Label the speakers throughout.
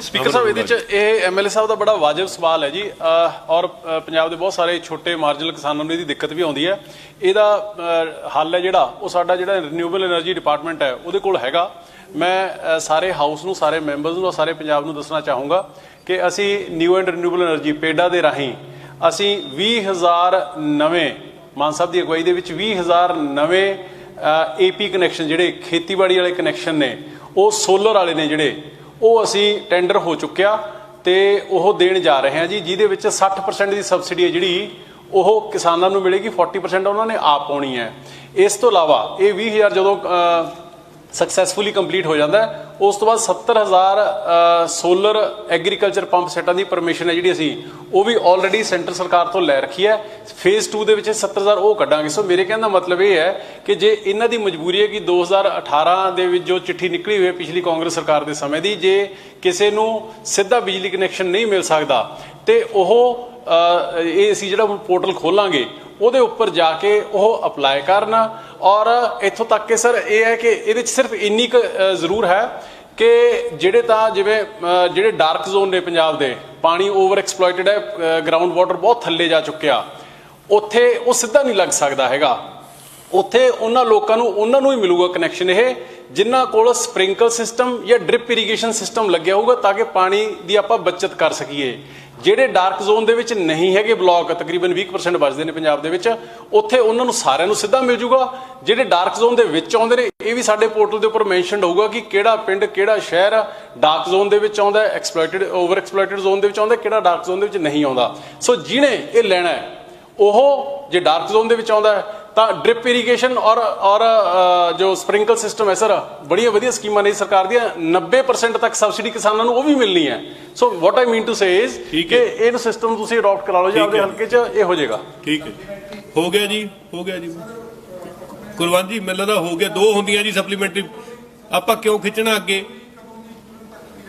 Speaker 1: Speaker ਸਾਹਿਬ, ਇਹਦੇ ਚ ਇਹ ਐਮਐਲਏ ਸਾਹਿਬ ਦਾ ਬੜਾ ਵਾਜਬ ਸਵਾਲ ਹੈ ਜੀ। ਔਰ ਪੰਜਾਬ ਦੇ ਬਹੁਤ ਸਾਰੇ ਛੋਟੇ ਮਾਰਜਨਲ ਕਿਸਾਨਾਂ ਨੂੰ ਇਹਦੀ ਦਿੱਕਤ ਵੀ ਆਉਂਦੀ ਹੈ। ਇਹਦਾ ਹੱਲ ਹੈ ਜਿਹੜਾ, ਉਹ ਸਾਡਾ ਜਿਹੜਾ ਰੀਨਿਊਏਬਲ એનર્ਜੀ ਡਿਪਾਰਟਮੈਂਟ ਹੈ, ਉਹਦੇ ਕੋਲ ਹੈਗਾ। ਮੈਂ ਸਾਰੇ ਹਾਊਸ ਨੂੰ, ਸਾਰੇ ਮੈਂਬਰਸ ਨੂੰ ਸਾਰੇ ਪੰਜਾਬ ਨੂੰ ਦੱਸਣਾ ਚਾਹੂੰਗਾ ਕਿ ਅਸੀਂ new and renewable energy PEDA ਦੇ ਰਾਹੀਂ ਅਸੀਂ 20000 ਨਵੇਂ, ਮਾਨ ਸਾਹਿਬ ਦੀ ਅਗਵਾਈ ਦੇ ਵਿੱਚ 20000 ਨਵੇਂ ਏਪੀ ਕਨੈਕਸ਼ਨ ਜਿਹੜੇ ਖੇਤੀਬਾੜੀ ਵਾਲੇ ਕਨੈਕਸ਼ਨ ਨੇ, ਉਹ ਸੋਲਰ ਵਾਲੇ ਨੇ ਜਿਹੜੇ ਉਹ ਅਸੀਂ ਟੈਂਡਰ ਹੋ ਚੁੱਕਿਆ ਤੇ ਉਹ ਦੇਣ ਜਾ ਰਹੇ ਹਾਂ ਜੀ, ਜਿਹਦੇ ਵਿੱਚ 60% ਦੀ ਸਬਸਿਡੀ ਹੈ ਜਿਹੜੀ, ਉਹ ਕਿਸਾਨਾਂ ਨੂੰ ਮਿਲੇਗੀ 40% ਉਹਨਾਂ ਨੇ ਆਪ ਪਾਉਣੀ ਹੈ। ਇਸ ਤੋਂ ਇਲਾਵਾ ਇਹ 20000 ਜਦੋਂ ਸਕਸੈਸਫੁਲੀ ਕੰਪਲੀਟ ਹੋ ਜਾਂਦਾ ਹੈ ਉਸ ਤੋਂ ਬਾਅਦ 70000 ਸੋਲਰ ਐਗਰੀਕਲਚਰ ਪੰਪ ਸੈਟਾਂ ਦੀ ਪਰਮਿਸ਼ਨ ਹੈ ਜਿਹੜੀ ਅਸੀਂ, ਉਹ ਵੀ ਆਲਰੇਡੀ ਸੈਂਟਰ ਸਰਕਾਰ ਤੋਂ ਲੈ ਰੱਖੀ ਹੈ। ਫੇਜ਼ 2 ਦੇ ਵਿੱਚ 70000 ਉਹ ਕੱਢਾਂਗੇ। ਸੋ ਮੇਰੇ ਕਹਿਣ ਦਾ ਮਤਲਬ ਇਹ ਹੈ ਕਿ ਜੇ ਇਹਨਾਂ ਦੀ ਮਜਬੂਰੀ ਹੈ ਕਿ 2018 ਦੇ ਵਿੱਚ ਜੋ ਚਿੱਠੀ ਨਿਕਲੀ ਹੋਈ ਹੈ ਪਿਛਲੀ ਕਾਂਗਰਸ ਸਰਕਾਰ ਦੇ ਸਮੇਂ ਦੀ, ਜੇ ਕਿਸੇ ਨੂੰ ਸਿੱਧਾ ਬਿਜਲੀ ਕਨੈਕਸ਼ਨ ਨਹੀਂ ਮਿਲ ਸਕਦਾ, ਤੇ ਉਹ ਇਹ ਅਸੀਂ ਜਿਹੜਾ ਪੋਰਟਲ ਖੋਲਾਂਗੇ ਉਹਦੇ ਉੱਪਰ ਜਾ ਕੇ ਉਹ ਅਪਲਾਈ ਕਰਨ। ਔਰ ਇੱਥੋਂ ਤੱਕ ਕਿ ਸਰ, ਇਹ ਹੈ ਕਿ ਇਹਦੇ ਵਿੱਚ ਸਿਰਫ ਇੰਨੀ ਕੁ ਜ਼ਰੂਰ ਹੈ ਕਿ ਜਿਹੜੇ ਤਾਂ ਜਿਵੇਂ ਜਿਹੜੇ ਡਾਰਕ ਜ਼ੋਨ ਨੇ ਪੰਜਾਬ ਦੇ, ਪਾਣੀ ਓਵਰ ਐਕਸਪਲੋਇਟਡ ਹੈ ਗਰਾਊਂਡ ਵਾਟਰ ਬਹੁਤ ਥੱਲੇ ਜਾ ਚੁੱਕਿਆ। ਉੱਥੇ ਉਹ ਸਿੱਧਾ ਨਹੀਂ ਲੱਗ ਸਕਦਾ ਹੈਗਾ। ਉੱਥੇ ਉਹਨਾਂ ਲੋਕਾਂ ਨੂੰ, ਉਹਨਾਂ ਨੂੰ ਹੀ ਮਿਲੂਗਾ ਕਨੈਕਸ਼ਨ ਇਹ, ਜਿਨ੍ਹਾਂ ਕੋਲ ਸਪ੍ਰਿੰਕਲ ਸਿਸਟਮ ਜਾਂ ਡ੍ਰਿਪ ਇਰੀਗੇਸ਼ਨ ਸਿਸਟਮ ਲੱਗਿਆ ਹੋਊਗਾ, ਤਾਂ ਕਿ ਪਾਣੀ ਦੀ ਆਪਾਂ ਬਚਤ ਕਰ ਸਕੀਏ। ਜਿਹੜੇ ਡਾਰਕ ਜ਼ੋਨ ਦੇ ਵਿੱਚ ਨਹੀਂ ਹੈਗੇ ਬਲਾਕ ਤਕਰੀਬਨ 20% ਬਚਦੇ ਨੇ ਪੰਜਾਬ ਦੇ ਵਿੱਚ, ਉੱਥੇ ਉਹਨਾਂ ਨੂੰ ਸਾਰਿਆਂ ਨੂੰ ਸਿੱਧਾ ਮਿਲ ਜੂਗਾ। ਜਿਹੜੇ ਡਾਰਕ ਜ਼ੋਨ ਦੇ ਵਿੱਚ ਆਉਂਦੇ ਨੇ, ਇਹ ਵੀ ਸਾਡੇ ਪੋਰਟਲ ਦੇ ਉੱਪਰ ਮੈਂਸ਼ਨਡ ਹੋਊਗਾ ਕਿ ਕਿਹੜਾ ਪਿੰਡ, ਕਿਹੜਾ ਸ਼ਹਿਰ ਡਾਰਕ ਜ਼ੋਨ ਦੇ ਵਿੱਚ ਆਉਂਦਾ ਐਕਸਪਲੋਇਟਡ ਓਵਰ ਐਕਸਪਲੋਇਟਡ ਜ਼ੋਨ ਦੇ ਵਿੱਚ ਆਉਂਦਾ ਕਿਹੜਾ ਡਾਰਕ ਜ਼ੋਨ ਦੇ ਵਿੱਚ ਨਹੀਂ ਆਉਂਦਾ। ਸੋ ਜਿਹਨੇ ਇਹ ਲੈਣਾ ਹੈ ਉਹ ਜੇ ਡਾਰਕ ਜ਼ੋਨ ਦੇ ਵਿੱਚ ਆਉਂਦਾ ਹੈ ਤਾਂ ਡ੍ਰਿਪ ਇਰੀਗੇਸ਼ਨ ਔਰ ਔਰ ਜੋ ਸਪ੍ਰਿੰਕਲ ਸਿਸਟਮ ਹੈ ਸਰ ਬੜੀਆਂ ਵਧੀਆ ਸਕੀਮਾਂ ਨੇ ਸਰਕਾਰ ਦੀਆਂ। 90% ਤੱਕ ਸਬਸਿਡੀ ਕਿਸਾਨਾਂ ਨੂੰ ਉਹ ਵੀ ਮਿਲਣੀ ਹੈ। So what I mean to say is ਕਿ
Speaker 2: ਹੈ।
Speaker 1: ਇਹਨੂੰ ਸਿਸਟਮ ਤੁਸੀਂ ਅਡਾਪਟ ਕਰਾ ਲਓ ਜੀ
Speaker 2: ਹੈ।
Speaker 1: ਹਲਕੇ 'ਚ ਇਹ ਹੋ ਜਾਏਗਾ।
Speaker 2: ਠੀਕ ਹੈ। ਹੋ ਗਿਆ ਜੀ ਹੋ ਗਿਆ ਜੀ। ਕੁਲਵੰਤ ਜੀ ਮੈਨੂੰ ਲੱਗਦਾ ਹੋ ਗਿਆ। ਦੋ ਹੁੰਦੀਆਂ ਜੀ ਸਪਲੀਮੈਂਟਰੀ ਆਪਾਂ ਕਿਉਂ ਖਿੱਚਣਾ ਅੱਗੇ?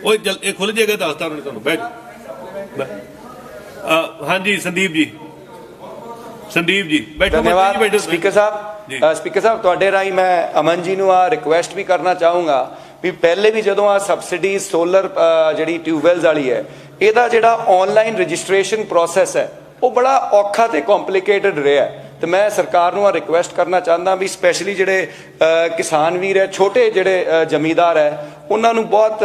Speaker 2: ਓਏ ਜਲ ਇਹ ਖੁੱਲ ਜਾਏਗਾ ਉਹਨੇ ਤੁਹਾਨੂੰ। ਬੈਠ ਹਾਂਜੀ ਸੰਦੀਪ ਜੀ। ਸੰਦੀਪ ਜੀ ਬੈਠੋ
Speaker 3: ਧੰਨਵਾਦ
Speaker 2: ਬੈਠੋ
Speaker 3: ਸਪੀਕਰ। ਸਾਹਿਬ ਸਪੀਕਰ ਸਾਹਿਬ ਤੁਹਾਡੇ ਰਾਹੀਂ ਮੈਂ ਅਮਨ ਜੀ ਨੂੰ ਆ ਰਿਕੁਐਸਟ ਵੀ ਕਰਨਾ ਚਾਹੂੰਗਾ ਵੀ ਪਹਿਲੇ ਵੀ ਜਦੋਂ ਆ ਸਬਸਿਡੀ ਸੋਲਰ ਜਿਹੜੀ ਟਿਊਬਵੈਲਸ ਵਾਲੀ ਹੈ ਇਹਦਾ ਜਿਹੜਾ ਆਨਲਾਈਨ ਰਜਿਸਟ੍ਰੇਸ਼ਨ ਪ੍ਰੋਸੈਸ ਹੈ ਉਹ ਬੜਾ ਔਖਾ ਤੇ ਕੰਪਲਿਕੇਟਡ ਰਿਹਾ ਹੈ। ਤੇ ਮੈਂ ਸਰਕਾਰ ਨੂੰ ਆ ਰਿਕੁਐਸਟ ਕਰਨਾ ਚਾਹੁੰਦਾ ਵੀ ਸਪੈਸ਼ਲੀ ਜਿਹੜੇ ਕਿਸਾਨ ਵੀਰ ਹੈ ਛੋਟੇ ਜਿਹੜੇ ਜ਼ਮੀਂਦਾਰ ਹੈ ਉਹਨਾਂ ਨੂੰ ਬਹੁਤ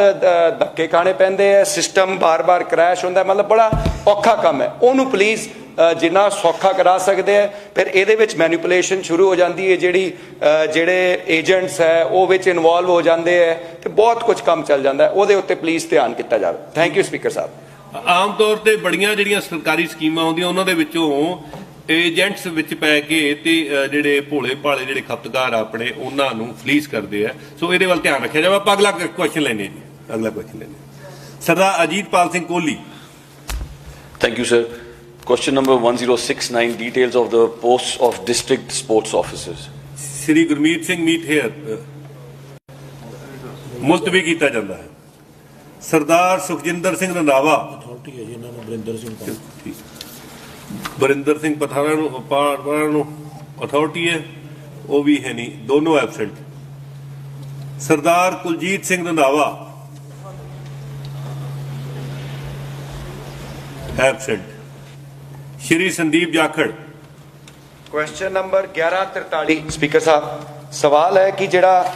Speaker 3: ਧੱਕੇ ਖਾਣੇ ਪੈਂਦੇ ਹੈ ਸਿਸਟਮ ਬਾਰ-ਬਾਰ ਕ੍ਰੈਸ਼ ਹੁੰਦਾ ਮਤਲਬ ਬੜਾ ਔਖਾ ਕੰਮ ਹੈ ਉਹਨੂੰ ਪਲੀਜ਼ ਜਿੰਨਾ ਸੌਖਾ ਕਰਾ ਸਕਦੇ ਆ ਫਿਰ ਇਹਦੇ ਵਿੱਚ ਮੈਨੀਪੂਲੇਸ਼ਨ ਸ਼ੁਰੂ ਹੋ ਜਾਂਦੀ ਹੈ ਜਿਹੜੀ ਜਿਹੜੇ ਏਜੰਟਸ ਹੈ ਉਹ ਵਿੱਚ ਇਨਵੋਲਵ ਹੋ ਜਾਂਦੇ ਹੈ ਤੇ ਬਹੁਤ ਕੁਝ ਕੰਮ ਚੱਲ ਜਾਂਦਾ ਉਹਦੇ ਉੱਤੇ ਪਲੀਜ਼ ਧਿਆਨ ਕੀਤਾ ਜਾਵੇ। ਥੈਂਕ ਯੂ ਸਪੀਕਰ ਸਾਹਿਬ।
Speaker 2: ਆਮ ਤੌਰ ਤੇ ਬੜੀਆਂ ਜਿਹੜੀਆਂ ਸਰਕਾਰੀ ਸਕੀਮਾਂ ਆਉਂਦੀਆਂ ਉਹਨਾਂ ਦੇ ਵਿੱਚੋਂ ਏਜੰਟਸ ਵਿੱਚ ਪੈ ਕੇ ਤੇ ਜਿਹੜੇ ਭੋਲੇ ਭਾਲੇ ਜਿਹੜੇ ਖਪਤਕਾਰ ਆ ਆਪਣੇ ਉਹਨਾਂ ਨੂੰ ਫਲੀਸ ਕਰਦੇ ਆ। ਸੋ ਇਹਦੇ ਵੱਲ ਧਿਆਨ ਰੱਖਿਆ ਜਾਵੇ। ਆਪਾਂ ਅਗਲਾ ਕੁਐਸਚਨ ਲੈਣੇ ਜੀ। ਅਗਲਾ ਕੁਐਸਚਨ ਲੈਣੇ Sardar Ajitpal Singh Kohli.
Speaker 4: Thank you, sir. Question number 1069, details of the posts of district sports officers.
Speaker 2: Shri Gurmeet Singh Meet Hayer ਮੁਲਤਵੀ ਕੀਤਾ ਜਾਂਦਾ ਹੈ ਸਰਦਾਰ ਸੁਖਜਿੰਦਰ ਸਿੰਘ ਰੰਧਾਵਾ
Speaker 5: ਅਥਾਰਟੀ ਹੈ ਜੀ ਇਹਨਾਂ ਨੂੰ ਬਰਿੰਦਰ ਸਿੰਘ
Speaker 2: ਬਰਿੰਦਰ ਸਿੰਘ ਪਠਾਣਾ ਨੂੰ ਪਾਰਵਾਂ ਨੂੰ ਅਥਾਰਟੀ ਹੈ ਉਹ ਵੀ ਹੈ ਨਹੀਂ ਦੋਨੋਂ absent Sardar Kuljit Singh Randhawa absent Shri Sandeep Jakhar.
Speaker 3: Question number 1143 speaker ਸਾਹਿਬ ਸਵਾਲ ਹੈ ਕਿ ਜਿਹੜਾ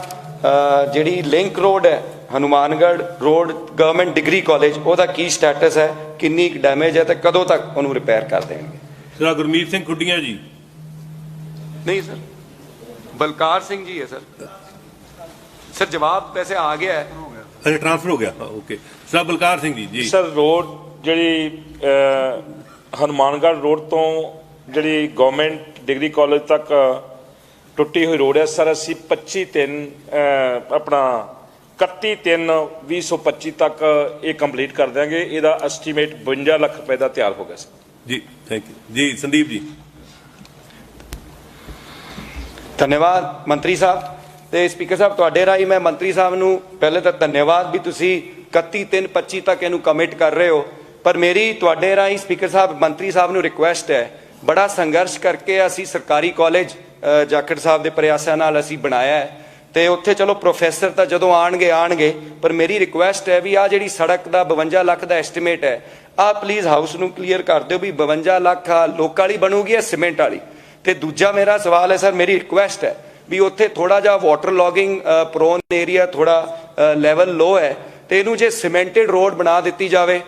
Speaker 3: ਜਿਹੜੀ ਲਿੰਕ ਰੋਡ ਹੈ Hanumangarh road government degree college ਉਹਦਾ ਕੀ ਸਟੇਟਸ ਹੈ ਕਿੰਨੀ ਡੈਮੇਜ ਹੈ ਤੇ ਕਦੋਂ ਤੱਕ ਉਹਨੂੰ ਰਿਪੇਅਰ ਕਰ ਦੇਣਗੇ?
Speaker 2: ਸਰਦਾਰ ਗੁਰਮੀਤ ਸਿੰਘ ਖੁੱਡੀਆਂ ਜੀ।
Speaker 3: ਨਹੀਂ ਸਰ ਬਲਕਾਰ ਸਿੰਘ ਜੀ ਹੈ ਸਰ। ਸਰ ਜਵਾਬ ਵੈਸੇ ਆ ਗਿਆ ਹੈ।
Speaker 2: ਅੱਛਾ ਟ੍ਰਾਂਸਫਰ ਹੋ ਗਿਆ। ਓਕੇ ਸਰਦਾਰ ਬਲਕਾਰ ਸਿੰਘ ਜੀ ਜੀ।
Speaker 6: ਸਰ ਰੋਡ ਜਿਹੜੀ ਹਨੂਮਾਨਗੜ੍ਹ ਰੋਡ ਤੋਂ ਜਿਹੜੀ ਗਵਰਨਮੈਂਟ ਡਿਗਰੀ ਕਾਲਜ ਤੱਕ ਟੁੱਟੀ ਹੋਈ ਰੋਡ ਹੈ। ਸਰ ਅਸੀਂ 25 ਤਿੰਨ ਆਪਣਾ 31 ਤਿੰਨ 2025 ਤੱਕ ਇਹ ਕੰਪਲੀਟ ਕਰ ਦਿਆਂਗੇ। ਇਹਦਾ ਐਸਟੀਮੇਟ 52 ਲੱਖ ਰੁਪਏ ਦਾ ਤਿਆਰ ਹੋ ਗਿਆ ਸਰ।
Speaker 2: ਜੀ ਥੈਂਕ ਯੂ ਜੀ ਸੰਦੀਪ ਜੀ।
Speaker 3: ਧੰਨਵਾਦ ਮੰਤਰੀ ਸਾਹਿਬ। ਤੇ ਸਪੀਕਰ ਸਾਹਿਬ ਤੁਹਾਡੇ ਰਾਹੀਂ ਮੈਂ ਮੰਤਰੀ ਸਾਹਿਬ ਨੂੰ ਪਹਿਲੇ ਤਾਂ ਧੰਨਵਾਦ ਵੀ ਤੁਸੀਂ 31 3 25 ਤੱਕ ਇਹਨੂੰ ਕਮਿਟ ਕਰ ਰਹੇ ਹੋ। ਪਰ ਮੇਰੀ ਤੁਹਾਡੇ ਰਾਹੀਂ ਸਪੀਕਰ ਸਾਹਿਬ, ਮੰਤਰੀ ਸਾਹਿਬ ਨੂੰ ਰਿਕੁਐਸਟ ਹੈ। ਬੜਾ ਸੰਘਰਸ਼ ਕਰਕੇ ਅਸੀਂ ਸਰਕਾਰੀ ਕਾਲਜ ਜਾਖੜ ਸਾਹਿਬ ਦੇ ਪ੍ਰਯਾਸਾਂ ਨਾਲ ਅਸੀਂ ਬਣਾਇਆ ਹੈ। ਤੇ ਉੱਥੇ ਚਲੋ ਪ੍ਰੋਫੈਸਰ ਤਾਂ ਜਦੋਂ ਆਣਗੇ ਆਣਗੇ ਪਰ ਮੇਰੀ ਰਿਕੁਐਸਟ ਹੈ ਵੀ ਆ ਜਿਹੜੀ ਸੜਕ ਦਾ 52 ਲੱਖ ਦਾ ਐਸਟੀਮੇਟ ਹੈ ਆ ਪਲੀਜ਼ ਹਾਊਸ ਨੂੰ ਕਲੀਅਰ ਕਰ ਦਿਓ ਵੀ 52 ਲੱਖ ਲੋਕਾਂ ਵਾਲੀ ਬਣੂਗੀ ਜਾਂ ਸੀਮੈਂਟ ਵਾਲੀ। ਤੇ ਦੂਜਾ ਮੇਰਾ ਸਵਾਲ ਹੈ, ਸਰ, ਮੇਰੀ ਰਿਕੁਐਸਟ ਹੈ ਵੀ ਉੱਥੇ ਥੋੜਾ ਜਿਹਾ ਵਾਟਰ ਲੌਗਿੰਗ ਪ੍ਰੋਨ ਏਰੀਆ ਥੋੜਾ ਲੈਵਲ ਲੋ ਹੈ ਤੇ ਇਹਨੂੰ ਜੇ ਸੀਮੈਂਟਡ ਰੋਡ ਬਣਾ ਦਿੱਤੀ ਜਾਵੇ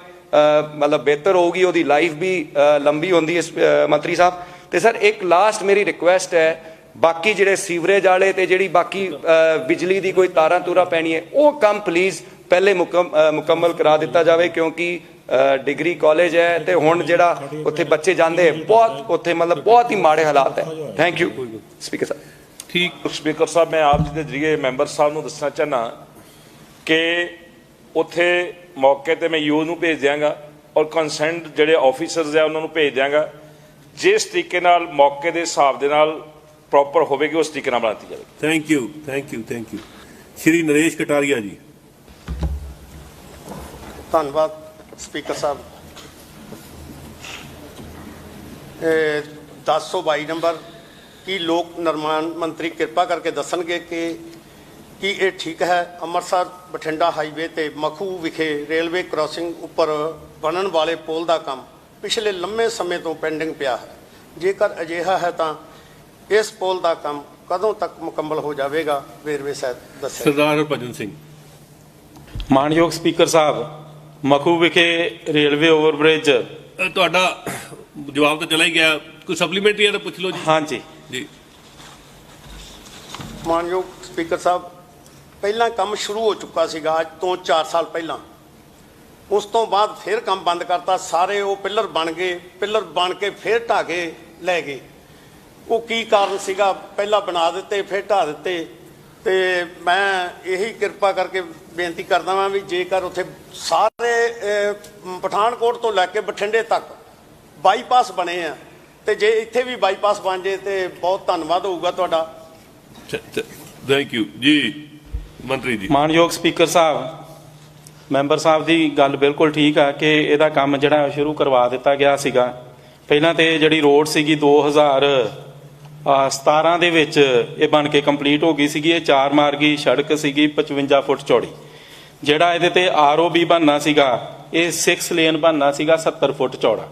Speaker 3: ਮਤਲਬ ਬਿਹਤਰ ਹੋਊਗੀ ਉਹਦੀ ਲਾਈਫ ਵੀ ਲੰਬੀ ਹੁੰਦੀ ਹੈ ਅ, ਮੰਤਰੀ ਸਾਹਿਬ। ਤੇ ਸਰ ਇੱਕ ਲਾਸਟ ਮੇਰੀ ਰਿਕੁਐਸਟ ਹੈ ਬਾਕੀ ਜਿਹੜੇ ਸੀਵਰੇਜ ਵਾਲੇ ਤੇ ਜਿਹੜੀ ਬਾਕੀ ਬਿਜਲੀ ਦੀ ਕੋਈ ਤਾਰਾਂ ਤੂਰਾ ਪੈਣੀ ਹੈ ਉਹ ਕੰਮ ਪਲੀਜ਼ ਪਹਿਲੇ ਮੁਕੰਮਲ ਕਰਾ ਦਿੱਤਾ ਜਾਵੇ ਕਿਉਂਕਿ ਡਿਗਰੀ ਕਾਲਜ ਹੈ ਤੇ ਹੁਣ ਜਿਹੜਾ ਉੱਥੇ ਬੱਚੇ ਜਾਂਦੇ ਬਹੁਤ ਉੱਥੇ ਮਤਲਬ ਬਹੁਤ ਹੀ ਮਾੜੇ ਹਾਲਾਤ ਹੈ। ਥੈਂਕ ਯੂ ਸਪੀਕਰ ਸਾਹਿਬ।
Speaker 2: ਠੀਕ।
Speaker 6: ਸਪੀਕਰ ਸਾਹਿਬ ਮੈਂ ਆਪ ਜੀ ਦੇ ਜਰੀਏ ਮੈਂਬਰ ਸਾਹਿਬ ਨੂੰ ਦੱਸਣਾ ਚਾਹਨਾ ਕਿ ਉੱਥੇ ਮੌਕੇ ਤੇ ਮੈਂ ਯੂ ਨੂੰ ਭੇਜ ਦਿਆਂਗਾ ਔਰ ਕੰਸੈਂਟ ਜਿਹੜੇ ਆਫੀਸਰਸ ਆ ਉਹਨਾਂ ਨੂੰ ਭੇਜ ਦਿਆਂਗਾ। ਜਿਸ ਤਰੀਕੇ ਨਾਲ ਮੌਕੇ ਦੇ ਹਿਸਾਬ ਦੇ ਨਾਲ ਪ੍ਰੋਪਰ ਹੋਵੇਗੀ ਉਸ ਤਰੀਕੇ ਨਾਲ ਬਣਾਤੀ ਜਾਵੇਗੀ।
Speaker 2: Thank you thank you thank you Shri Naresh Kataria ji.
Speaker 7: ਧੰਨਵਾਦ ਸਪੀਕਰ ਸਾਹਿਬ। ਇਹ 1022 ਨੰਬਰ ਕੀ ਲੋਕ ਨਿਰਮਾਣ ਮੰਤਰੀ ਕਿਰਪਾ ਕਰਕੇ ਦੱਸਣਗੇ ਕਿ ਕੀ ਇਹ ਠੀਕ ਹੈ? ਅੰਮ੍ਰਿਤਸਰ ਬਠਿੰਡਾ ਹਾਈਵੇ ਤੇ ਮਖੂ ਵਿਖੇ ਰੇਲਵੇ ਕ੍ਰਾਸਿੰਗ ਉੱਪਰ ਬਣਨ ਵਾਲੇ ਪੁਲ ਦਾ ਕੰਮ ਪਿਛਲੇ ਲੰਮੇ ਸਮੇਂ ਤੋਂ ਪੈਂਡਿੰਗ ਪਿਆ ਹੈ। ਜੇਕਰ ਅਜਿਹਾ ਹੈ ਤਾਂ ਇਸ ਪੁਲ ਦਾ ਕੰਮ ਕਦੋਂ ਤੱਕ ਮੁਕੰਮਲ ਹੋ ਜਾਵੇਗਾ? ਵੇਰਵੇ ਸਹਿਤ ਦੱਸਿਆ
Speaker 2: ਸਰਦਾਰ ਹਰਭਜਨ ਸਿੰਘ।
Speaker 8: ਮਾਨਯੋਗ ਸਪੀਕਰ ਸਾਹਿਬ ਮਖੂ ਵਿਖੇ ਰੇਲਵੇ ਓਵਰਬ੍ਰਿਜ।
Speaker 2: ਤੁਹਾਡਾ ਜਵਾਬ ਤਾਂ ਚਲਾ ਹੀ ਗਿਆ। ਕੋਈ ਸਪਲੀਮੈਂਟਰੀ ਹੈ ਤਾਂ ਪੁੱਛ ਲਓ ਜੀ।
Speaker 8: ਹਾਂਜੀ।
Speaker 2: ਜੀ।
Speaker 7: ਮਾਨਯੋਗ ਸਪੀਕਰ ਸਾਹਿਬ ਪਹਿਲਾਂ ਕੰਮ ਸ਼ੁਰੂ ਹੋ ਚੁੱਕਾ ਸੀਗਾ, ਅੱਜ ਤੋਂ 4 ਸਾਲ ਪਹਿਲਾਂ। ਉਸ ਤੋਂ ਬਾਅਦ ਫਿਰ ਕੰਮ ਬੰਦ ਕਰਤਾ, ਸਾਰੇ ਉਹ ਪਿੱਲਰ ਬਣ ਗਏ, ਪਿੱਲਰ ਬਣ ਕੇ ਫਿਰ ਢਾਹ ਕੇ ਲੈ ਗਏ। ਉਹ ਕੀ ਕਾਰਨ ਸੀਗਾ, ਪਹਿਲਾਂ ਬਣਾ ਦਿੱਤੇ, ਫਿਰ ਢਾਹ ਦਿੱਤੇ। ਤੇ ਮੈਂ ਇਹੀ ਕਿਰਪਾ ਕਰਕੇ ਬੇਨਤੀ ਕਰਦਾ ਵਾਂ ਵੀ ਜੇਕਰ ਉੱਥੇ ਸਾਰੇ ਪਠਾਨਕੋਟ ਤੋਂ ਲੈ ਕੇ ਬਠਿੰਡੇ ਤੱਕ ਬਾਈਪਾਸ ਬਣੇ ਆ, ਤੇ ਜੇ ਇੱਥੇ ਵੀ ਬਾਈਪਾਸ ਬਣ ਜੇ ਤੇ ਬਹੁਤ ਧੰਨਵਾਦ ਹੋਊਗਾ ਤੁਹਾਡਾ।
Speaker 2: ਥੈਂਕ ਯੂ ਜੀ। ਮੰਤਰੀ ਜੀ।
Speaker 8: ਮਾਨਯੋਗ ਸਪੀਕਰ ਸਾਹਿਬ ਮੈਂਬਰ ਸਾਹਿਬ ਦੀ ਗੱਲ ਬਿਲਕੁਲ ਠੀਕ ਆ ਕਿ ਇਹਦਾ ਕੰਮ ਜਿਹੜਾ ਸ਼ੁਰੂ ਕਰਵਾ ਦਿੱਤਾ ਗਿਆ ਸੀਗਾ। ਪਹਿਲਾਂ ਤੇ ਜਿਹੜੀ ਰੋਡ ਸੀਗੀ 2017 ਦੇ ਵਿੱਚ ਇਹ ਬਣ ਕੇ ਕੰਪਲੀਟ ਹੋ ਗਈ ਸੀਗੀ। ਇਹ ਚਾਰ ਮਾਰਗੀ ਸੜਕ ਸੀਗੀ 55 ਫੁੱਟ ਚੌੜੀ। ਜਿਹੜਾ ਇਹਦੇ ਤੇ ਆਰਓਬੀ ਬਣਨਾ ਸੀਗਾ ਇਹ 6 ਲੇਨ ਬਣਨਾ ਸੀਗਾ 70 ਫੁੱਟ ਚੌੜਾ।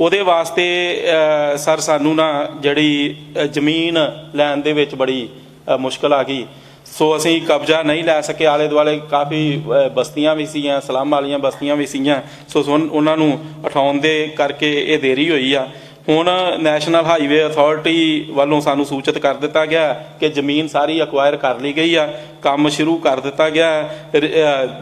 Speaker 8: ਉਹਦੇ ਵਾਸਤੇ ਸਰ ਸਾਨੂੰ ਨਾ ਜਿਹੜੀ ਜ਼ਮੀਨ ਲੈਣ ਦੇ ਵਿੱਚ ਬੜੀ ਅਹ, ਮੁਸ਼ਕਲ ਆ ਗਈ। ਸੋ ਅਸੀਂ ਕਬਜ਼ਾ ਨਹੀਂ ਲੈ ਸਕੇ ਆਲੇ ਦੁਆਲੇ ਕਾਫੀ ਬਸਤੀਆਂ ਵੀ ਸੀਗੀਆਂ, ਸਲਾਮ ਵਾਲੀਆਂ ਬਸਤੀਆਂ ਵੀ ਸੀਗੀਆਂ। ਸੋ ਸੁਣ- ਉਹਨਾਂ ਨੂੰ ਉਠਾਉਣ ਦੇ ਕਰਕੇ ਇਹ ਦੇਰੀ ਹੋਈ ਆ। ਹੁਣ ਨੈਸ਼ਨਲ ਹਾਈਵੇ ਅਥਾਰਟੀ ਵੱਲੋਂ ਸਾਨੂੰ ਸੂਚਿਤ ਕਰ ਦਿੱਤਾ ਗਿਆ ਕਿ ਜ਼ਮੀਨ ਸਾਰੀ ਅਕਵਾਇਰ ਕਰ ਲਈ ਗਈ ਆ, ਕੰਮ ਸ਼ੁਰੂ ਕਰ ਦਿੱਤਾ ਗਿਆ।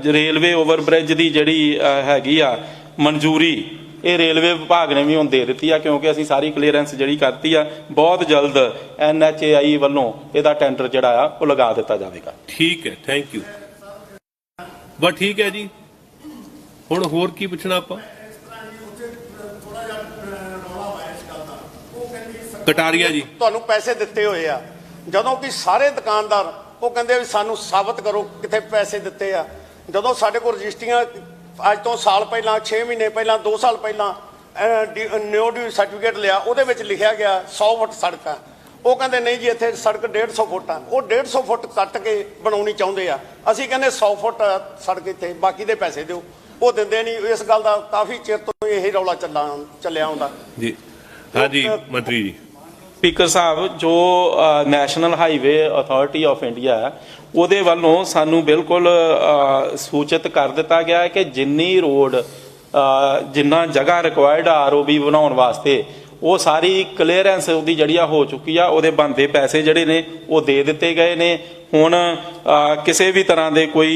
Speaker 8: ਰੇਲਵੇ ਓਵਰਬ੍ਰਿਜ ਦੀ ਜਿਹੜੀ ਹੈਗੀ ਆ, ਮਨਜ਼ੂਰੀ ਇਹ ਰੇਲਵੇ ਵਿਭਾਗ ਨੇ ਵੀ ਹੁਣ ਦੇ ਦਿੱਤੀ ਆ ਕਿਉਂਕਿ ਅਸੀਂ ਸਾਰੀ ਕਲੀਅਰੈਂਸ ਜਿਹੜੀ ਕਰਤੀ ਆ ਬਹੁਤ ਜਲਦ ਐਨਐਚਏਆਈ ਵੱਲੋਂ ਇਹਦਾ ਟੈਂਡਰ ਜਿਹੜਾ ਆ ਉਹ ਲਗਾ ਦਿੱਤਾ ਜਾਵੇਗਾ।
Speaker 2: ਠੀਕ ਹੈ ਥੈਂਕ ਯੂ ਬਸ ਠੀਕ ਹੈ ਜੀ। ਹੁਣ ਹੋਰ ਕੀ ਪੁੱਛਣਾ ਆਪਾਂ? ਕਟਾਰੀਆ ਜੀ।
Speaker 7: ਤੁਹਾਨੂੰ ਪੈਸੇ ਦਿੱਤੇ ਹੋਏ ਆ। ਜਦੋਂ ਕਿ ਸਾਰੇ ਦੁਕਾਨਦਾਰ ਉਹ ਕਹਿੰਦੇ ਵੀ ਸਾਨੂੰ ਸਾਬਤ ਕਰੋ ਕਿੱਥੇ ਪੈਸੇ ਦਿੱਤੇ ਆ। ਜਦੋਂ ਸਾਡੇ ਕੋਲ ਰਜਿਸਟਰੀਆਂ ਅੱਜ ਤੋਂ ਸਾਲ ਪਹਿਲਾਂ 6 ਮਹੀਨੇ ਪਹਿਲਾਂ 2 ਸਾਲ ਪਹਿਲਾਂ ਨਿਊ ਡਿਊ ਸਰਟੀਫਿਕੇਟ ਲਿਆ। ਉਹਦੇ ਵਿੱਚ ਲਿਖਿਆ ਗਿਆ 100 ਫੁੱਟ ਸੜਕ ਆ। ਉਹ ਕਹਿੰਦੇ ਨਹੀਂ ਜੀ ਇੱਥੇ ਸੜਕ 150 ਫੁੱਟ ਆ। ਉਹ 150 ਫੁੱਟ ਕੱਟ ਕੇ ਬਣਾਉਣੀ ਚਾਹੁੰਦੇ ਆ। ਅਸੀਂ ਕਹਿੰਦੇ 100 ਫੁੱਟ ਸੜਕ ਇੱਥੇ ਬਾਕੀ ਦੇ ਪੈਸੇ ਦਿਓ। ਉਹ ਦਿੰਦੇ ਨਹੀਂ ਇਸ ਗੱਲ ਦਾ ਕਾਫੀ ਚਿਰ ਤੋਂ ਇਹ ਰੌਲਾ ਚੱਲਾ ਚੱਲਿਆ ਆਉਂਦਾ।
Speaker 2: ਜੀ। ਹਾਂਜੀ ਮੰਤਰੀ ਜੀ।
Speaker 8: ਸਪੀਕਰ ਸਾਹਿਬ, ਜੋ national highway authority of India ਹੈ, ਉਹਦੇ ਵੱਲੋਂ ਸਾਨੂੰ ਬਿਲਕੁਲ ਸੂਚਿਤ ਕਰ ਦਿੱਤਾ ਗਿਆ ਹੈ ਕਿ ਜਿੰਨੀ ਰੋਡ ਜਿੰਨਾ ਜਗ੍ਹਾ ਰਿਕੁਆਇਰਡ ਆਰਓਬੀ ਬਣਾਉਣ ਵਾਸਤੇ ਉਹ ਸਾਰੀ ਕਲੀਅਰੈਂਸ ਉਹਦੀ ਜਿਹੜੀ ਆ ਹੋ ਚੁੱਕੀ ਆ ਉਹਦੇ ਬੰਦੇ ਪੈਸੇ ਜਿਹੜੇ ਨੇ ਉਹ ਦੇ ਦਿੱਤੇ ਗਏ ਨੇ। ਹੁਣ ਕਿਸੇ ਵੀ ਤਰ੍ਹਾਂ ਦੇ ਕੋਈ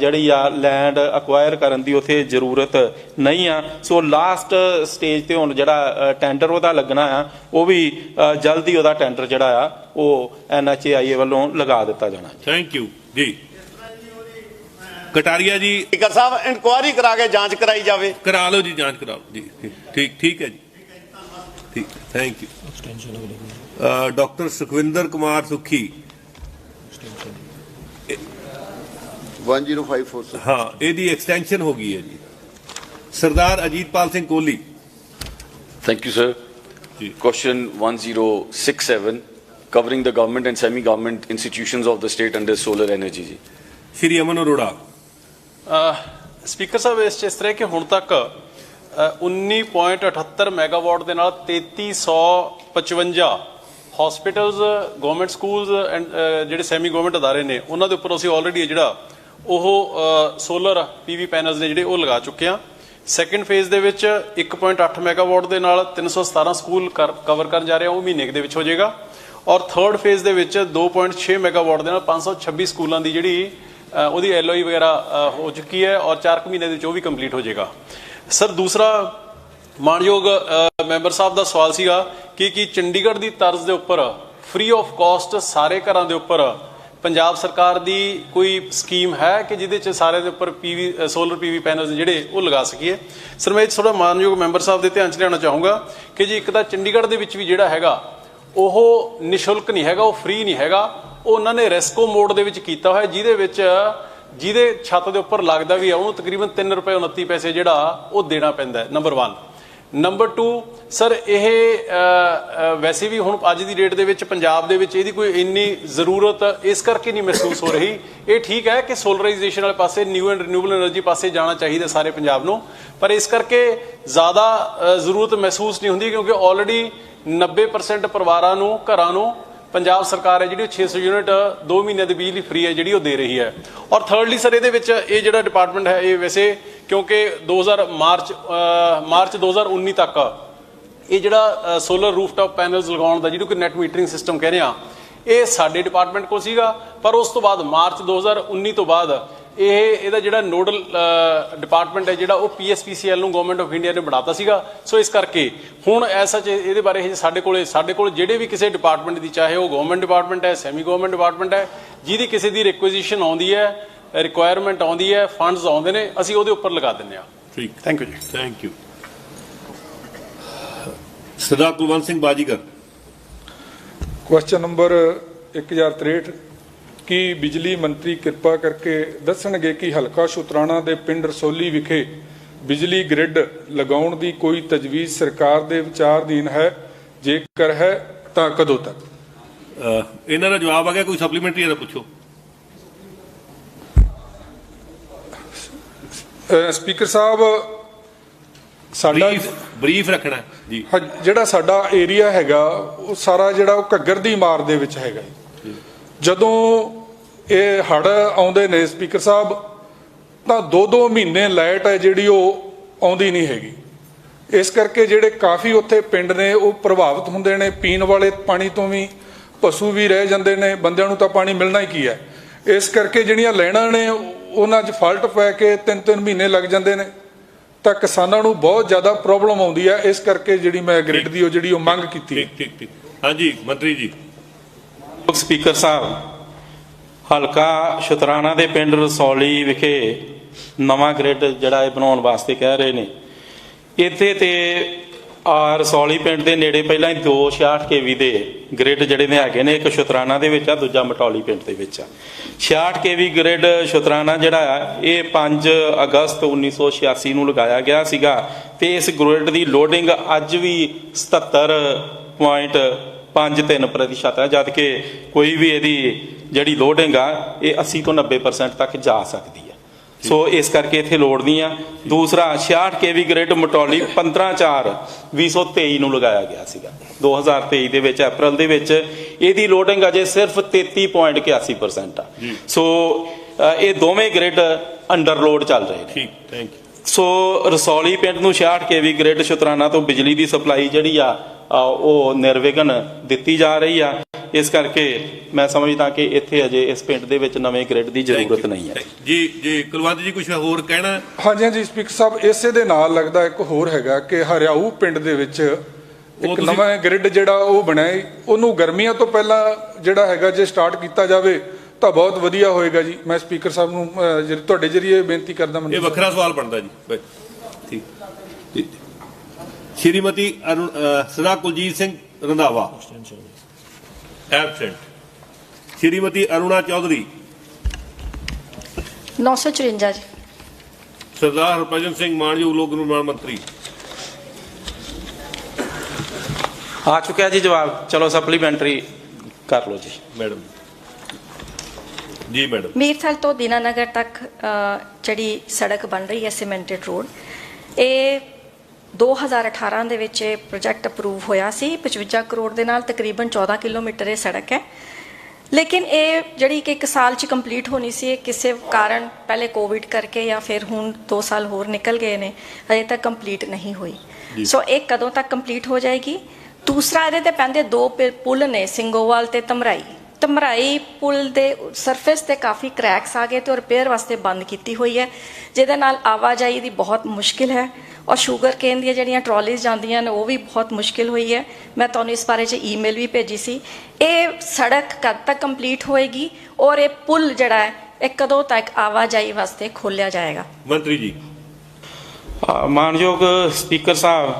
Speaker 8: ਜਿਹੜੀ ਆ ਲੈਂਡ ਅਕਵਾਇਰ ਕਰਨ ਦੀ ਉਥੇ ਜ਼ਰੂਰਤ ਨਹੀਂ ਆ। ਸੋ ਲਾਸਟ ਸਟੇਜ ਤੇ ਹੁਣ ਜਿਹੜਾ ਟੈਂਡਰ ਉਹਦਾ ਲੱਗਣਾ ਆ ਉਹ ਵੀ ਜਲਦੀ ਉਹਦਾ ਟੈਂਡਰ ਜਿਹੜਾ ਆ ਉਹ ਐਨਐਚਏਆਈ ਵੱਲੋਂ ਲਗਾ ਦਿੱਤਾ ਜਾਣਾ।
Speaker 2: ਥੈਂਕ ਯੂ ਜੀ। ਕਟਾਰੀਆ ਜੀ।
Speaker 7: ਸਾਹਿਬ ਇਨਕੁਆਇਰੀ ਕਰਾ ਕੇ ਜਾਂਚ ਕਰਾਈ ਜਾਵੇ।
Speaker 2: ਕਰਾ ਲਓ ਜੀ ਜਾਂਚ ਕਰਾਓ। ਜੀ ਠੀਕ ਠੀਕ ਹੈ ਜੀ। ਠੀਕ thank you
Speaker 5: extension available
Speaker 2: doctor Sukhwinder Kumar Sukhi
Speaker 9: 1054 sir
Speaker 2: ਹਾਂ ਇਹਦੀ ਐਕਸਟੈਂਸ਼ਨ ਹੋ ਗਈ ਹੈ ਜੀ Sardar Ajitpal Singh Kohli
Speaker 4: Thank you, sir.
Speaker 2: ਜੀ।
Speaker 4: Question 1067, covering the government and semi-government institutions of the state under solar energy. ji.
Speaker 2: Shri Aman Arora
Speaker 1: speaker ਸਾਹਿਬ ਇਸ 'ਚ ਇਸ ਤਰ੍ਹਾਂ ਕਿ ਹੁਣ ਤੱਕ 19.78 ਮੈਗਾਵਾਟ ਦੇ ਨਾਲ 3355 ਹਸਪੀਟਲਸ ਗਵਰਨਮੈਂਟ ਸਕੂਲਸ ਐਂਡ ਜਿਹੜੇ ਸੈਮੀ ਗਵਰਨਮੈਂਟ ਅਦਾਰੇ ਨੇ ਉਹਨਾਂ ਦੇ ਉੱਪਰ ਅਸੀਂ ਆਲਰੇਡੀ ਜਿਹੜਾ ਉਹ ਸੋਲਰ ਪੀਵੀ ਪੈਨਲਸ ਨੇ ਜਿਹੜੇ ਉਹ ਲਗਾ ਚੁੱਕੇ ਆ ਸੈਕੰਡ ਫੇਜ਼ ਦੇ ਵਿੱਚ 1.8 ਮੈਗਾਵਾਟ ਦੇ ਨਾਲ 317 ਸਕੂਲ ਕਵਰ ਕਰਨ ਜਾ ਰਹੇ ਆ ਉਹ ਮਹੀਨੇ ਦੇ ਵਿੱਚ ਹੋ ਜਾਏਗਾ। ਔਰ ਥਰਡ ਫੇਜ਼ ਦੇ ਵਿੱਚ 2.6 ਮੈਗਾਵਾਟ ਦੇ ਨਾਲ 526 ਸਕੂਲਾਂ ਦੀ ਜਿਹੜੀ ਅ, ਉਹਦੀ ਐਲਓਈ ਵਗੈਰਾ ਹੋ ਚੁੱਕੀ ਹੈ ਔਰ 4 ਮਹੀਨੇ ਦੇ ਵਿੱਚ ਉਹ ਵੀ ਕੰਪਲੀਟ ਹੋ ਜਾਏਗਾ। ਸਰ, ਦੂਸਰਾ ਮਾਨਯੋਗ ਮੈਂਬਰ ਸਾਹਿਬ ਦਾ ਸਵਾਲ ਸੀਗਾ ਕਿ ਕੀ ਚੰਡੀਗੜ੍ਹ ਦੀ ਤਰਜ਼ ਦੇ ਉੱਪਰ ਫ੍ਰੀ ਆਫ ਕਾਸਟ ਸਾਰੇ ਘਰਾਂ ਦੇ ਉੱਪਰ ਪੰਜਾਬ ਸਰਕਾਰ ਦੀ ਕੋਈ ਸਕੀਮ ਹੈ ਕਿ ਜਿਹਦੇ ਚ ਸਾਰੇ ਦੇ ਉੱਪਰ ਪੀਵੀ ਸੋਲਰ ਪੀਵੀ ਪੈਨਲਸ ਜਿਹੜੇ ਉਹ ਲਗਾ ਸਕੀਏ? ਸਰ, ਮੈਂ ਥੋੜਾ ਮਾਨਯੋਗ ਮੈਂਬਰ ਸਾਹਿਬ ਦੇ ਧਿਆਨ ਚ ਲਿਆਉਣਾ ਚਾਹੂੰਗਾ ਕਿ ਜੀ ਇੱਕ ਤਾਂ ਚੰਡੀਗੜ੍ਹ ਦੇ ਵਿੱਚ ਵੀ ਜਿਹੜਾ ਹੈਗਾ, ਉਹ ਨਿਸ਼ੁਲਕ ਨਹੀਂ ਹੈਗਾ, ਉਹ ਫ੍ਰੀ ਨਹੀਂ ਹੈਗਾ, ਉਹ ਉਹਨਾਂ ਨੇ ਰੈਸਕੋ ਮੋਡ ਦੇ ਵਿੱਚ ਕੀਤਾ ਹੋਇਆ, ਜਿਹਦੇ ਵਿੱਚ ਜਿਹਦੇ ਛੱਤ ਦੇ ਉੱਪਰ ਲੱਗਦਾ ਵੀ ਆ, ਉਹਨੂੰ ਤਕਰੀਬਨ 3 ਰੁਪਏ 29 ਪੈਸੇ ਜਿਹੜਾ ਉਹ ਦੇਣਾ ਪੈਂਦਾ ਨੰਬਰ 1 ਨੰਬਰ 2 ਸਰ ਇਹ ਵੈਸੇ ਵੀ ਹੁਣ ਅੱਜ ਦੀ ਡੇਟ ਦੇ ਵਿੱਚ ਪੰਜਾਬ ਦੇ ਵਿੱਚ ਇਹਦੀ ਕੋਈ ਇੰਨੀ ਜ਼ਰੂਰਤ ਇਸ ਕਰਕੇ ਨਹੀਂ ਮਹਿਸੂਸ ਹੋ ਰਹੀ। ਇਹ ਠੀਕ ਹੈ ਕਿ ਸੋਲਰਾਈਜੇਸ਼ਨ ਵਾਲੇ ਪਾਸੇ ਨਿਊ ਐਂਡ ਰੀਨਿਊਏਬਲ એનર્ਜੀ ਪਾਸੇ ਜਾਣਾ ਚਾਹੀਦਾ ਸਾਰੇ ਪੰਜਾਬ ਨੂੰ, ਪਰ ਇਸ ਕਰਕੇ ਜ਼ਿਆਦਾ ਜ਼ਰੂਰਤ ਮਹਿਸੂਸ ਨਹੀਂ ਹੁੰਦੀ ਕਿਉਂਕਿ ਆਲਰੇਡੀ 90% ਪਰਿਵਾਰਾਂ ਨੂੰ, ਘਰਾਂ ਨੂੰ ਪੰਜਾਬ ਸਰਕਾਰ ਹੈ ਜਿਹੜੀ ਉਹ 600 ਯੂਨਿਟ 2 ਮਹੀਨਿਆਂ ਦੀ ਬਿਜਲੀ ਫ੍ਰੀ ਹੈ ਜਿਹੜੀ ਉਹ ਦੇ ਰਹੀ ਹੈ। ਔਰ ਥਰਡਲੀ ਸਰ ਇਹਦੇ ਵਿੱਚ ਇਹ ਜਿਹੜਾ ਡਿਪਾਰਟਮੈਂਟ ਹੈ ਇਹ ਵੈਸੇ ਕਿਉਂਕਿ 2000 ਮਾਰਚ ਅ, ਮਾਰਚ 2019 ਤੱਕ ਇਹ ਜਿਹੜਾ ਸੋਲਰ ਰੂਫਟਾਪ ਪੈਨਲਸ ਲਗਾਉਣ ਦਾ ਜਿਹਨੂੰ ਕਿ ਨੈਟ ਮੀਟਰਿੰਗ ਸਿਸਟਮ ਕਹਿੰਦੇ ਆ ਇਹ ਸਾਡੇ ਡਿਪਾਰਟਮੈਂਟ ਕੋਲ ਸੀਗਾ। ਪਰ ਉਸ ਤੋਂ ਬਾਅਦ ਮਾਰਚ 2019 ਤੋਂ ਬਾਅਦ ਇਹ ਇਹਦਾ ਜਿਹੜਾ ਨੋਡਲ ਡਿਪਾਰਟਮੈਂਟ ਹੈ ਜਿਹੜਾ ਉਹ ਪੀਐਸਪੀਸੀਐਲ ਨੂੰ ਗਵਰਨਮੈਂਟ ਆਫ ਇੰਡੀਆ ਨੇ ਬਣਾਤਾ ਸੀਗਾ। ਸੋ ਇਸ ਕਰਕੇ ਹੁਣ ਐਸਾ ਇਹਦੇ ਬਾਰੇ ਹਜੇ ਸਾਡੇ ਕੋਲੇ ਸਾਡੇ ਕੋਲ ਜਿਹੜੇ ਵੀ ਕਿਸੇ ਡਿਪਾਰਟਮੈਂਟ ਦੀ ਚਾਹੇ ਉਹ ਗਵਰਨਮੈਂਟ ਡਿਪਾਰਟਮੈਂਟ ਹੈ ਸੈਮੀ ਗਵਰਨਮੈਂਟ ਡਿਪਾਰਟਮੈਂਟ ਹੈ ਜਿਹਦੀ ਕਿਸੇ ਦੀ ਰਿਕੁਐਜੀਸ਼ਨ ਆਉਂਦੀ ਹੈ ਰਿਕੁਆਇਰਮੈਂਟ ਆਉਂਦੀ ਹੈ ਫੰਡਸ ਆਉਂਦੇ ਨੇ ਅਸੀਂ ਉਹਦੇ ਉੱਪਰ ਲਗਾ ਦਿੰਦੇ ਆ
Speaker 2: ਠੀਕ।
Speaker 1: ਥੈਂਕ ਯੂ ਜੀ।
Speaker 2: Thank you Sardar Kulwant Singh Bajigar.
Speaker 9: Question number 1063 ਕੀ ਬਿਜਲੀ ਮੰਤਰੀ ਕਿਰਪਾ ਕਰਕੇ ਦੱਸਣਗੇ ਕਿ ਹਲਕਾ ਸ਼ੁਤਰਾਣਾ ਦੇ ਪਿੰਡ ਰਸੋਲੀ ਵਿਖੇ ਬਿਜਲੀ ਗ੍ਰਿਡ ਲਗਾਉਣ ਦੀ ਕੋਈ ਤਜਵੀਜ਼ ਸਰਕਾਰ ਦੇ ਵਿਚਾਰਧੀਨ ਹੈ? ਜੇਕਰ ਹੈ ਤਾਂ ਕਦੋਂ ਤੱਕ?
Speaker 2: ਇਹਨਾਂ ਦਾ ਜਵਾਬ ਆ ਗਿਆ ਕੋਈ ਸਪਲੀਮੈਂਟਰੀ ਇਹਦਾ ਪੁੱਛੋ।
Speaker 9: ਸਪੀਕਰ ਸਾਹਿਬ ਸਾਡਾ
Speaker 2: ਬਰੀਫ ਰੱਖਣਾ। ਜੀ।
Speaker 9: ਜਿਹੜਾ ਸਾਡਾ ਏਰੀਆ ਹੈਗਾ ਉਹ ਸਾਰਾ ਜਿਹੜਾ ਉਹ ਘੱਗਰ ਦੀ ਮਾਰ ਦੇ ਵਿੱਚ ਹੈਗਾ ਜਦੋਂ ਇਹ ਹੜ ਆਉਂਦੇ ਨੇ ਸਪੀਕਰ ਸਾਹਿਬ ਤਾਂ ਦੋ ਦੋ ਮਹੀਨੇ ਲਾਈਟ ਹੈ ਜਿਹੜੀ ਉਹ ਆਉਂਦੀ ਨਹੀਂ ਹੈਗੀ। ਇਸ ਕਰਕੇ ਜਿਹੜੇ ਕਾਫੀ ਉੱਥੇ ਪਿੰਡ ਨੇ ਉਹ ਪ੍ਰਭਾਵਿਤ ਹੁੰਦੇ ਨੇ ਪੀਣ ਵਾਲੇ ਪਾਣੀ ਤੋਂ ਵੀ ਪਸ਼ੂ ਵੀ ਰਹਿ ਜਾਂਦੇ ਨੇ ਬੰਦਿਆਂ ਨੂੰ ਤਾਂ ਪਾਣੀ ਮਿਲਣਾ ਹੀ ਕੀ ਹੈ। ਇਸ ਕਰਕੇ ਜਿਹੜੀਆਂ ਲੈਣਾ ਨੇ ਉਹਨਾਂ 'ਚ ਫਾਲਟ ਪੈ ਕੇ ਤਿੰਨ ਤਿੰਨ ਮਹੀਨੇ ਲੱਗ ਜਾਂਦੇ ਨੇ। ਤਾਂ ਕਿਸਾਨਾਂ ਨੂੰ ਬਹੁਤ ਜ਼ਿਆਦਾ ਪ੍ਰੋਬਲਮ ਆਉਂਦੀ ਹੈ ਇਸ ਕਰਕੇ ਜਿਹੜੀ ਮੈਂ ਗ੍ਰਿਡ ਦੀ ਉਹ ਜਿਹੜੀ ਉਹ ਮੰਗ ਕੀਤੀ ਹੈ।
Speaker 2: ਠੀਕ ਠੀਕ ਠੀਕ। ਹਾਂਜੀ ਮੰਤਰੀ ਜੀ।
Speaker 8: ਸਪੀਕਰ ਸਾਹਿਬ ਹਲਕਾ ਸ਼ੁਤਰਾਣਾ ਦੇ ਪਿੰਡ ਰਸੌਲੀ ਵਿਖੇ ਨਵਾਂ ਗ੍ਰਿਡ ਜਿਹੜਾ ਇਹ ਬਣਾਉਣ ਵਾਸਤੇ ਕਹਿ ਰਹੇ ਨੇ। ਇੱਥੇ ਤੇ ਆ ਰਸੌਲੀ ਪਿੰਡ ਦੇ ਨੇੜੇ ਪਹਿਲਾਂ ਹੀ 266 ਕੇਵੀ ਦੇ ਗ੍ਰਿਡ ਜਿਹੜੇ ਨੇ ਹੈਗੇ ਨੇ, ਇੱਕ ਸ਼ਤਰਾਣਾ ਦੇ ਵਿੱਚ ਆ, ਦੂਜਾ ਮਟੌਲੀ ਪਿੰਡ ਦੇ ਵਿੱਚ ਆ। 66 ਕੇਵੀ ਗ੍ਰਿਡ ਸ਼ੁਤਰਾਣਾ ਜਿਹੜਾ ਆ, ਇਹ 5 ਅਗਸਤ 1986 ਨੂੰ ਲਗਾਇਆ ਗਿਆ ਸੀਗਾ ਤੇ ਇਸ ਗ੍ਰਿਡ ਦੀ ਲੋਡਿੰਗ ਅੱਜ ਵੀ 77.53 ਪ੍ਰਤੀਸ਼ਤ ਹੈ ਜਦ ਕਿ ਕੋਈ ਵੀ ਇਹਦੀ ਜਿਹੜੀ ਲੋਡਿੰਗ ਆ ਇਹ 80 ਤੋਂ 90% ਤੱਕ ਜਾ ਸਕਦੀ ਹੈ ਸੋ ਇਸ ਕਰਕੇ ਇੱਥੇ ਲੋੜ ਨਹੀਂ ਆ। ਦੂਸਰਾ 66 ਕੇਵੀ ਗ੍ਰਿਡ ਮਟੌਲੀ 15 4 2023 ਨੂੰ ਲਗਾਇਆ ਗਿਆ ਸੀਗਾ। 2023 ਦੇ ਵਿੱਚ ਅਪ੍ਰੈਲ ਦੇ ਵਿੱਚ ਇਹਦੀ ਲੋਡਿੰਗ ਅਜੇ ਸਿਰਫ 33.81% ਆ। ਸੋ ਇਹ ਦੋਵੇਂ ਗ੍ਰਿਡ ਅੰਡਰ ਲੋਡ ਚੱਲ ਰਹੇ ਨੇ।
Speaker 2: ਠੀਕ ਥੈਂਕ ਯੂ
Speaker 8: ਸੋ ਰਸੌਲੀ ਪਿੰਡ ਨੂੰ 66 ਕੇਵੀ ਗ੍ਰਿਡ ਸ਼ੁਤਰਾਣਾ ਤੋਂ ਬਿਜਲੀ ਦੀ ਸਪਲਾਈ ਜਿਹੜੀ ਆ, ਉਹ ਨਿਰਵਿਘਨ ਦਿੱਤੀ ਜਾ ਰਹੀ ਆ। ਇਸ ਕਰਕੇ ਮੈਂ ਸਮਝਦਾ ਕਿ ਇੱਥੇ ਅਜੇ ਇਸ ਪਿੰਡ ਦੇ ਵਿੱਚ ਨਵੇਂ ਗ੍ਰਿਡ ਦੀ ਜ਼ਰੂਰਤ ਨਹੀਂ ਹੈ।
Speaker 2: ਜੀ ਜੀ ਕੁਲਵੰਤ ਜੀ ਕੁਝ ਹੋਰ ਕਹਿਣਾ?
Speaker 9: ਹਾਂਜੀ ਹਾਂਜੀ ਸਪੀਕਰ ਸਾਹਿਬ ਇਸੇ ਦੇ ਨਾਲ ਲੱਗਦਾ ਇੱਕ ਹੋਰ ਹੈਗਾ ਕਿ ਹਰਿਆਊ ਪਿੰਡ ਦੇ ਵਿੱਚ ਇੱਕ ਨਵਾਂ ਗ੍ਰਿਡ ਜਿਹੜਾ ਉਹ ਬਣਿਆ ਏ, ਉਹਨੂੰ ਗਰਮੀਆਂ ਤੋਂ ਪਹਿਲਾਂ ਜਿਹੜਾ ਹੈਗਾ ਜੇ ਸਟਾਰਟ ਕੀਤਾ ਜਾਵੇ ਤਾਂ ਬਹੁਤ ਵਧੀਆ ਹੋਏਗਾ ਜੀ। ਮੈਂ ਸਪੀਕਰ ਸਾਹਿਬ ਨੂੰ ਜਿਹੜੀ ਤੁਹਾਡੇ ਜਰੀਏ ਬੇਨਤੀ ਕਰਦਾ
Speaker 2: ਇਹ
Speaker 9: ਮੈਨੂੰ
Speaker 2: ਵੱਖਰਾ ਸਵਾਲ ਬਣਦਾ ਜੀ। ਬਸ, ਠੀਕ। ਜੀ। ਸ਼੍ਰੀਮਤੀ ਅਰੁਣ ਸਰਦਾਰ ਕੁਲਜੀਤ ਸਿੰਘ ਰੰਧਾਵਾ। ਐਬਸੈਂਟ ਸ਼੍ਰੀਮਤੀ ਅਰੁਣਾ ਚੌਧਰੀ
Speaker 10: 954 ਜੀ
Speaker 2: ਸਰਦਾਰ ਹਰਭਜਨ ਸਿੰਘ ਮਾਨਯੋਗ ਲੋਕ ਨਿਰਮਾਣ ਮੰਤਰੀ
Speaker 8: ਆ ਚੁੱਕਿਆ ਜੀ ਜਵਾਬ ਚਲੋ ਸਪਲੀਮੈਂਟਰੀ ਕਰ ਲਓ ਜੀ
Speaker 2: ਮੈਡਮ ਜੀ ਮੈਡਮ
Speaker 10: ਮੀਰਥਲ ਤੋਂ ਦੀਨਾਨਗਰ ਤੱਕ ਜਿਹੜੀ ਸੜਕ ਬਣ ਰਹੀ ਹੈ ਸੀਮੈਂਟਡ ਰੋਡ ਇਹ 2018 ਦੇ ਵਿੱਚ ਇਹ ਪ੍ਰੋਜੈਕਟ ਅਪਰੂਵ ਹੋਇਆ ਸੀ। 55 ਕਰੋੜ ਦੇ ਨਾਲ ਤਕਰੀਬਨ 14 ਕਿਲੋਮੀਟਰ ਇਹ ਸੜਕ ਹੈ। ਲੇਕਿਨ ਇਹ ਜਿਹੜੀ ਕਿ ਇੱਕ ਸਾਲ ਚ ਕੰਪਲੀਟ ਹੋਣੀ ਸੀ ਇਹ ਕਿਸੇ ਕਾਰਨ ਪਹਿਲੇ ਕੋਵਿਡ ਕਰਕੇ ਜਾਂ ਫਿਰ ਹੁਣ 2 ਸਾਲ ਹੋਰ ਨਿਕਲ ਗਏ ਨੇ ਹਜੇ ਤੱਕ ਕੰਪਲੀਟ ਨਹੀਂ ਹੋਈ। ਸੋ ਇਹ ਕਦੋਂ ਤੱਕ ਕੰਪਲੀਟ ਹੋ ਜਾਏਗੀ? ਦੂਸਰਾ ਇਹਦੇ ਤੇ ਪੈਂਦੇ ਦੋ ਪੁਲ ਨੇ ਸਿੰਗੋਵਾਲ ਤੇ ਤਮਰਾਈ। ਤਮਰਾਈ ਪੁਲ ਦੇ ਸਰਫੇਸ ਤੇ ਕਾਫੀ ਕ੍ਰੈਕਸ ਆ ਗਏ ਤੇ ਉਹ ਰਿਪੇਅਰ ਵਾਸਤੇ ਬੰਦ ਕੀਤੀ ਹੋਈ ਹੈ ਜਿਹਦੇ ਨਾਲ ਆਵਾਜਾਈ ਦੀ ਬਹੁਤ ਮੁਸ਼ਕਿਲ ਹੈ ਔਰ ਸ਼ੂਗਰ ਕੇਨ ਦੀਆਂ ਜਿਹੜੀਆਂ ਟਰਾਲੀਜ਼ ਜਾਂਦੀਆਂ ਨੇ ਉਹ ਵੀ ਬਹੁਤ ਮੁਸ਼ਕਿਲ ਹੋਈ ਹੈ। ਮੈਂ ਤੁਹਾਨੂੰ ਇਸ ਬਾਰੇ 'ਚ ਈਮੇਲ ਵੀ ਭੇਜੀ ਸੀ। ਇਹ ਸੜਕ ਕਦ ਤੱਕ ਕੰਪਲੀਟ ਹੋਏਗੀ ਔਰ ਇਹ ਪੁਲ ਜਿਹੜਾ ਹੈ ਇਹ ਕਦੋਂ ਤੱਕ ਆਵਾਜਾਈ ਵਾਸਤੇ ਖੋਲਿਆ ਜਾਏਗਾ?
Speaker 2: ਮੰਤਰੀ ਜੀ।
Speaker 8: ਮਾਨਯੋਗ ਸਪੀਕਰ ਸਾਹਿਬ